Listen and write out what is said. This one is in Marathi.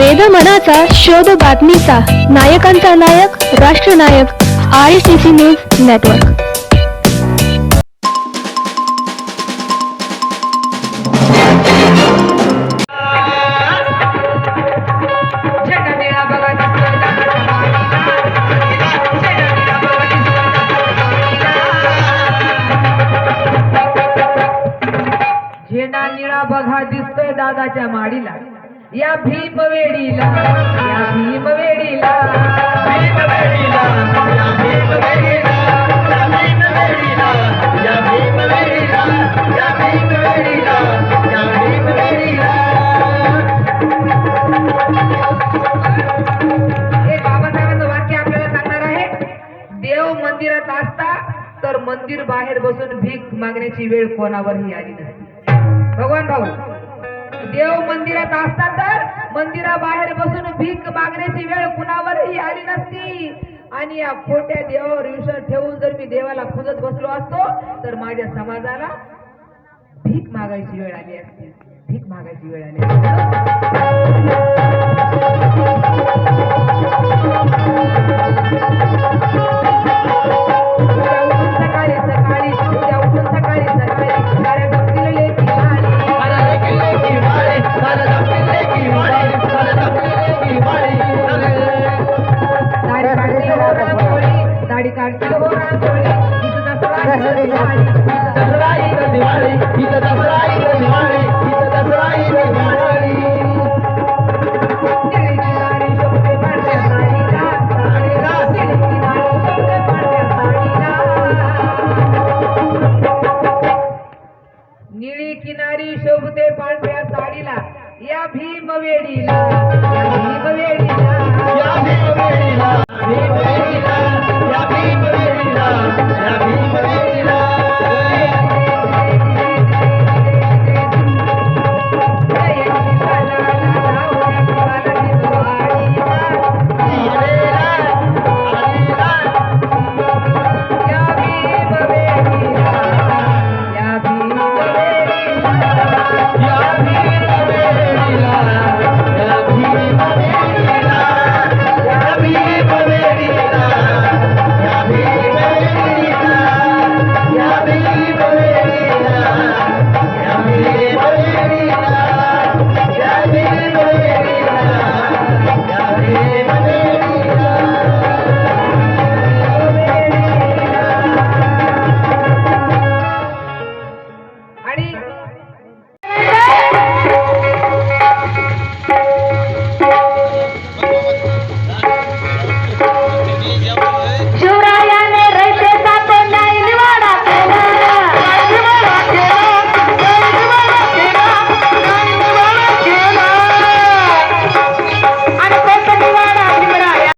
वेद मनाचा शोध बातमीचा नायकांचा नायक राष्ट्रनायक I C C news network झेंडा निळा बघा दिसतोय दादाच्या माडीला. या भीम वेडीला या भीम वेडीला भीम वेडीला या भीम वेडीला या भीम वेडीला या भीम वेडीला या भीम वेडीला या भीम वेडीला हे बाबासाहेबांचं वाक्य आपल्याला सांगणार आहे देव मंदिरात असता तर मंदिर बाहेर बसून भीक मागण्याची वेळ कोणावरही आली नसती भगवान भाऊ देव मंदिरात असता तर मंदिराबाहेर बसून भीक मागण्याची वेळ कुणावरही आली नसती. आणि या खोट्या देवावर विश्वास ठेवून जर मी देवाला पूजत बसलो असतो तर माझ्या समाजाला भीक मागायची वेळ आली असती. भीक मागायची वेळ आली असती. निळी किनारी शोभते पांढऱ्या साडीला या भीमवेडीला या भीमवेडीला. या भीमवेडीला